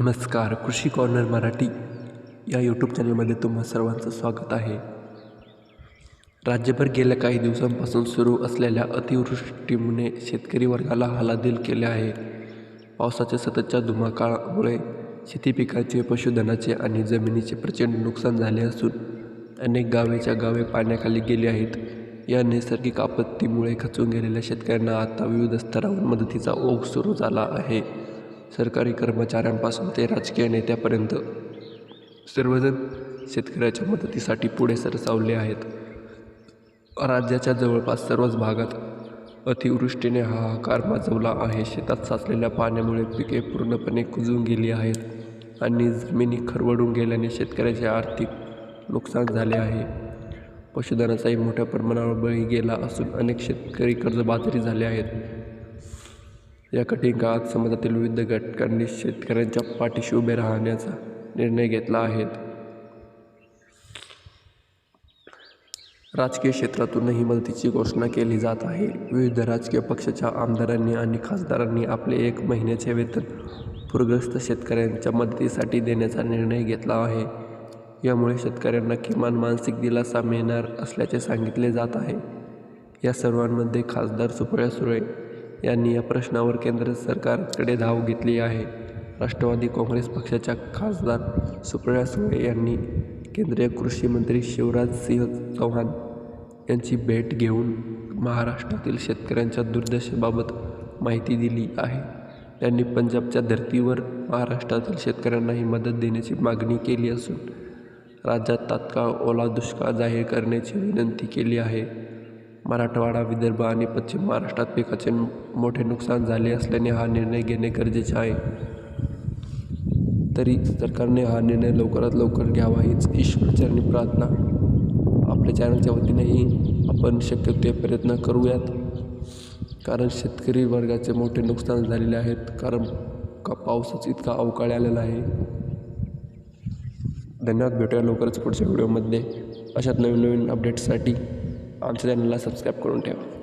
नमस्कार कृषी कॉर्नर मराठी या यूट्यूब चॅनलमध्ये तुम्हा सर्वांचं स्वागत आहे. राज्यभर गेल्या काही दिवसांपासून सुरू असलेल्या अतिवृष्टीमुळे शेतकरी वर्गाला हालादिल केले आहे. पावसाच्या सततच्या धुमाकाळामुळे शेती पिकाचे पशुधनाचे आणि जमिनीचे प्रचंड नुकसान झाले असून अनेक गावेच्या गावे पाण्याखाली गेली आहेत. या नैसर्गिक आपत्तीमुळे खचून गेलेल्या शेतकऱ्यांना आता विविध स्तरावर मदतीचा ओघ सुरू झाला आहे. सरकारी कर्मचाऱ्यांपासून ते राजकीय नेत्यापर्यंत सर्वजण शेतकऱ्याच्या मदतीसाठी पुढे सरसावले आहेत. राज्याच्या जवळपास सर्वच भागात अतिवृष्टीने हाहाकार माजवला आहे. शेतात साचलेल्या पाण्यामुळे पिके पूर्णपणे कुजून गेली आहेत आणि जमिनी खरवडून गेल्याने शेतकऱ्याचे आर्थिक नुकसान झाले आहे. पशुधनाचाही मोठ्या प्रमाणावर बळी गेला असून अनेक शेतकरी कर्जबाजारी झाले आहेत. या कठीण काळात समाजातील विविध घटकांनी शेतकऱ्यांच्या पाठीशी उभे राहण्याचा निर्णय घेतला आहे. राजकीय क्षेत्रातूनही मदतीची घोषणा केली जात आहे. विविध राजकीय पक्षाच्या आमदारांनी आणि खासदारांनी आपले एक महिन्याचे वेतन पूरग्रस्त शेतकऱ्यांच्या मदतीसाठी देण्याचा निर्णय घेतला आहे. यामुळे शेतकऱ्यांना किमान मानसिक दिलासा मिळणार असल्याचे सांगितले जात आहे. या सर्वांमध्ये खासदार सुप्रिया सुळे यांनी या प्रश्नावर केंद्र सरकारकडे धाव घेतली आहे. राष्ट्रवादी काँग्रेस पक्षाच्या खासदार सुप्रिया सुळे यांनी केंद्रीय कृषी मंत्री शिवराज सिंह चौहान यांची भेट घेऊन महाराष्ट्रातील शेतकऱ्यांच्या दुर्दशेबाबत माहिती दिली आहे. त्यांनी पंजाबच्या धर्तीवर महाराष्ट्रातील शेतकऱ्यांनाही मदत देण्याची मागणी केली असून राज्यात तात्काळ ओला दुष्काळ जाहीर करण्याची विनंती केली आहे. मराठवाडा विदर्भ आणि पश्चिम महाराष्ट्रात पिकाचे मोठे नुकसान झाले असल्याने हा निर्णय घेणे गरजेचे आहे. तरी सरकारने हा निर्णय लवकरात लवकर घ्यावा हीच ईश्वरचरणी प्रार्थना. आपल्या चॅनलच्या वतीनेही आपण शक्य ते प्रयत्न करूयात. कारण शेतकरी वर्गाचे मोठे नुकसान झालेले आहेत कारण का पावसाच इतका अवकाळी आलेला आहे? धन्यवाद भेटूया लवकरच पुढच्या व्हिडिओमध्ये. अशाच नवीन नवीन अपडेट्ससाठी आमच्या चॅनलला सबस्क्राईब करून ठेवा